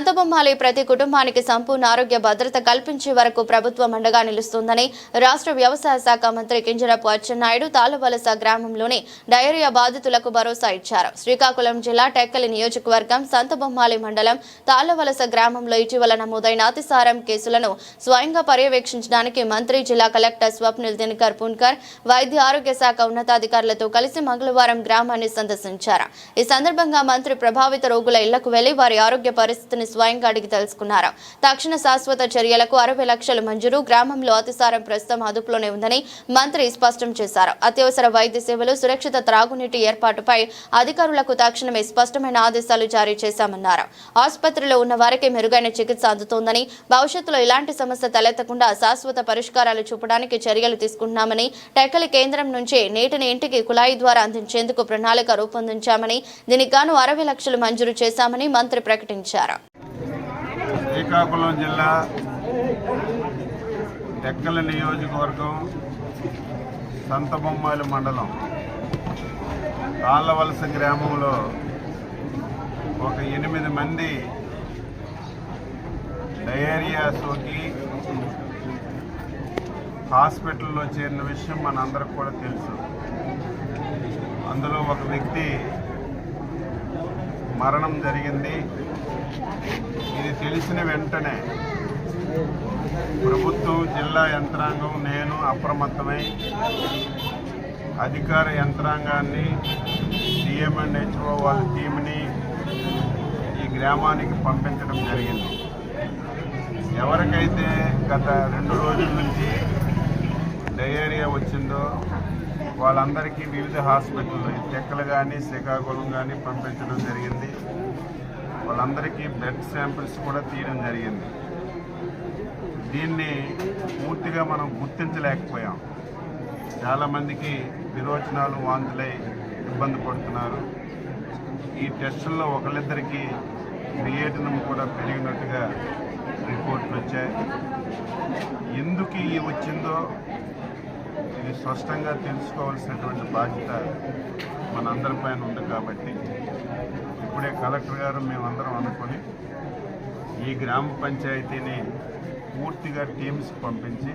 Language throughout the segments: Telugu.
సంతబొమ్మాలి ప్రతి కుటుంబానికి సంపూర్ణ ఆరోగ్య భద్రత కల్పించే వరకు ప్రభుత్వం అండగా నిలుస్తుందని రాష్ట్ర వ్యవసాయ శాఖ మంత్రి కింజరపు అచ్చెన్నాయుడు తాళవలస గ్రామంలోని డయేరియా బాధితులకు భరోసా ఇచ్చారు. శ్రీకాకుళం జిల్లా టెక్కలి నియోజకవర్గం సంతబొమ్మాలి మండలం తాళవలస గ్రామంలో ఇటీవల నమోదైన అతిసారం కేసులను స్వయంగా పర్యవేక్షించడానికి మంత్రి జిల్లా కలెక్టర్ స్వప్నిల్ దినకర్ పున్కర్ వైద్య ఆరోగ్య శాఖ ఉన్నతాధికారులతో కలిసి మంగళవారం గ్రామాన్ని సందర్శించారు. ఈ సందర్భంగా మంత్రి ప్రభావిత రోగుల ఇళ్ళకు వెళ్ళి వారి ఆరోగ్య పరిస్థితిని స్వయంగా అడిగి తెలుసుకున్నారు. తక్షణ శాశ్వత చర్యలకు అరవై లక్షలు మంజూరు గ్రామంలో అతిసారం ప్రస్తుతం అదుపులోనే ఉందని మంత్రి స్పష్టం చేశారు. అత్యవసర వైద్య సేవలు సురక్షిత త్రాగునీటి ఏర్పాటుపై అధికారులకు తక్షణమే స్పష్టమైన ఆదేశాలు జారీ చేశామన్నారు. ఆసుపత్రిలో ఉన్న వారికి మెరుగైన చికిత్స అందుతోందని భవిష్యత్తులో ఇలాంటి సమస్య తలెత్తకుండా శాశ్వత పరిష్కారాలు చూపడానికి చర్యలు తీసుకుంటున్నామని టెక్కలి కేంద్రం నుంచి నీటిని ఇంటికి కుళాయి ద్వారా అందించేందుకు ప్రణాళిక రూపొందించామని దీనికి గాను అరవై లక్షలు మంజూరు చేశామని మంత్రి ప్రకటించారు. శ్రీకాకుళం జిల్లా టెక్కల నియోజకవర్గం సంతబొమ్మాయిల మండలం తాళ్ళవలస గ్రామంలో ఒక ఎనిమిది మంది డయేరియా సోకి హాస్పిటల్లో చేరిన విషయం మనందరికి కూడా తెలుసు. అందులో ఒక వ్యక్తి మరణం జరిగింది. ఇది తెలిసిన వెంటనే ప్రభుత్వం జిల్లా యంత్రాంగం నేను అప్రమత్తమై అధికార యంత్రాంగాన్ని డిఎంఎన్హెచ్ఓ వాళ్ళ టీంని ఈ గ్రామానికి పంపించడం జరిగింది. ఎవరికైతే గత రెండు రోజుల నుంచి డయేరియా వచ్చిందో వాళ్ళందరికీ వివిధ హాస్పిటల్ చెక్కలు కానీ శ్రీకాకుళం కానీ పంపించడం జరిగింది. వాళ్ళందరికీ బ్లడ్ శాంపిల్స్ కూడా తీయడం జరిగింది. దీన్ని పూర్తిగా మనం గుర్తించలేకపోయాం. చాలామందికి విరోచనాలు వాంతులై ఇబ్బంది పడుతున్నారు. ఈ టెస్టుల్లో ఒకళ్ళిద్దరికి క్రియేటినం కూడా పెరిగినట్టుగా రిపోర్ట్లు వచ్చాయి. ఎందుకు ఇవి వచ్చిందో ఇది స్పష్టంగా తెలుసుకోవాల్సినటువంటి బాధ్యత మనందరిపైన ఉంది కాబట్టి ఇప్పుడే కలెక్టర్ గారు మేమందరం అనుకొని ఈ గ్రామ పంచాయతీని పూర్తిగా టీమ్స్ పంపించి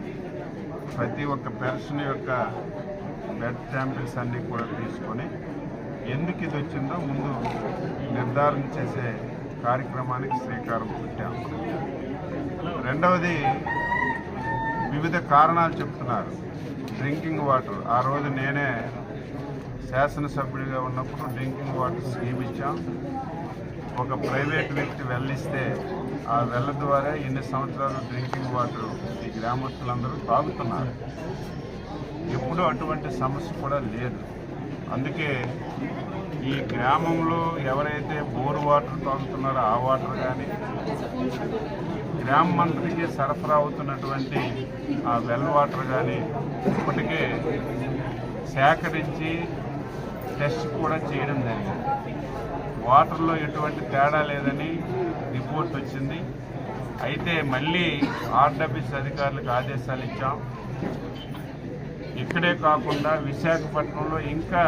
ప్రతి ఒక్క పెన్షన్ యొక్క బ్లడ్ శాంపిల్స్ అన్నీ కూడా తీసుకొని ఎందుకు ఇది వచ్చిందో ముందు నిర్ధారణ చేసే కార్యక్రమానికి శ్రీకారం చుట్టాము రెండవది వివిధ కారణాలు చెప్తున్నారు. Drinking water. ఆ రోజు నేనే శాసనసభ్యుడిగా ఉన్నప్పుడు డ్రింకింగ్ వాటర్ స్కీమ్ ఇచ్చాం. ఒక ప్రైవేట్ వ్యక్తి వెళ్ళిస్తే ఆ వెళ్ళ ద్వారా ఎన్ని సంవత్సరాలు డ్రింకింగ్ వాటర్ ఈ గ్రామస్తులందరూ తాగుతున్నారు. ఎప్పుడూ అటువంటి సమస్య కూడా లేదు. అందుకే ఈ గ్రామంలో ఎవరైతే బోర్ వాటర్ తాగుతున్నారో ఆ వాటర్ కానీ గ్రామ అంతటికి సరఫరా అవుతున్నటువంటి ఆ వెల్ వాటర్ కానీ ఇప్పటికే సేకరించి టెస్ట్ కూడా చేయడం జరిగింది. వాటర్లో ఎటువంటి తేడా లేదని రిపోర్ట్ వచ్చింది. అయితే మళ్ళీ ఆర్డబ్ల్యూస్ అధికారులకు ఆదేశాలు ఇచ్చాం. ఇక్కడే కాకుండా విశాఖపట్నంలో ఇంకా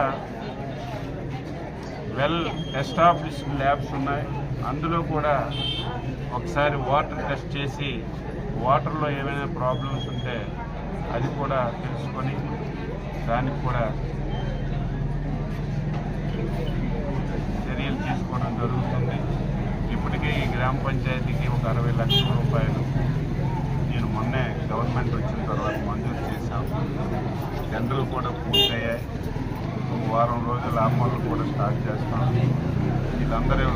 వెల్ ఎస్టాబ్లిష్డ్ ల్యాబ్స్ ఉన్నాయి. అందులో కూడా ఒకసారి వాటర్ టెస్ట్ చేసి వాటర్లో ఏమైనా ప్రాబ్లమ్స్ ఉంటే అది కూడా తెలుసుకొని దానికి కూడా చర్యలు తీసుకోవడం జరుగుతుంది. ఇప్పటికే ఈ గ్రామ పంచాయతీకి ఒక అరవై లక్షల రూపాయలు నేను మొన్నే గవర్నమెంట్ వచ్చిన తర్వాత మంజూరు చేశాం. టెండర్లు కూడా పూర్తయ్యాయి. ఒక వారం రోజుల ఆ కూడా స్టార్ట్ చేస్తాం. వీళ్ళందరూ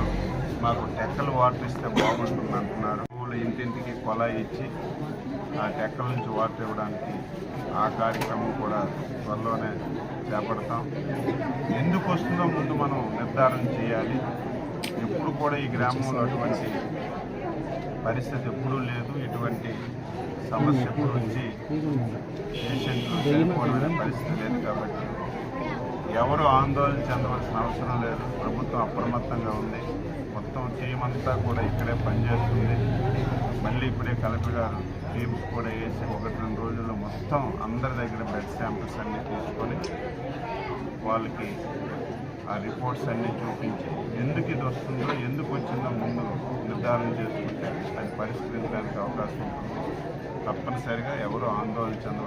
మాకు టెక్కలు వాటర్ ఇస్తే బాగుంటుంది అంటున్నారు. ఊళ్ళో ఇంటింటికి కొలాయి ఇచ్చి ఆ టెక్కల నుంచి వాటర్ ఇవ్వడానికి ఆ కార్యక్రమం కూడా త్వరలోనే చేపడతాం. ఎందుకు వస్తుందో ముందు మనం నిర్ధారణ చేయాలి. ఎప్పుడు కూడా ఈ గ్రామంలో అటువంటి పరిస్థితి ఎప్పుడూ లేదు. ఇటువంటి సమస్య గురించి పేషెంట్లు పరిస్థితి లేదు కాబట్టి ఎవరు ఆందోళన చెందవలసిన అవసరం లేదు. ప్రభుత్వం అప్రమత్తంగా ఉంది. మొత్తం టీం అంతా కూడా ఇక్కడే పనిచేస్తుంది. మళ్ళీ ఇప్పుడే కలెక్టర్ గారు టీమ్స్ కూడా వేసి ఒకటి రెండు రోజుల్లో మొత్తం అందరి దగ్గర బ్లడ్ శాంపిల్స్ అన్నీ తీసుకొని వాళ్ళకి ఆ రిపోర్ట్స్ అన్నీ చూపించి ఎందుకు ఇది వస్తుందో ఎందుకు వచ్చిందో ముందు నిర్ధారణ చేసుకుంటే అది పరిష్కరించడానికి అవకాశం ఉంటుంది. తప్పనిసరిగా ఎవరు ఆందోళన చెందవచ్చు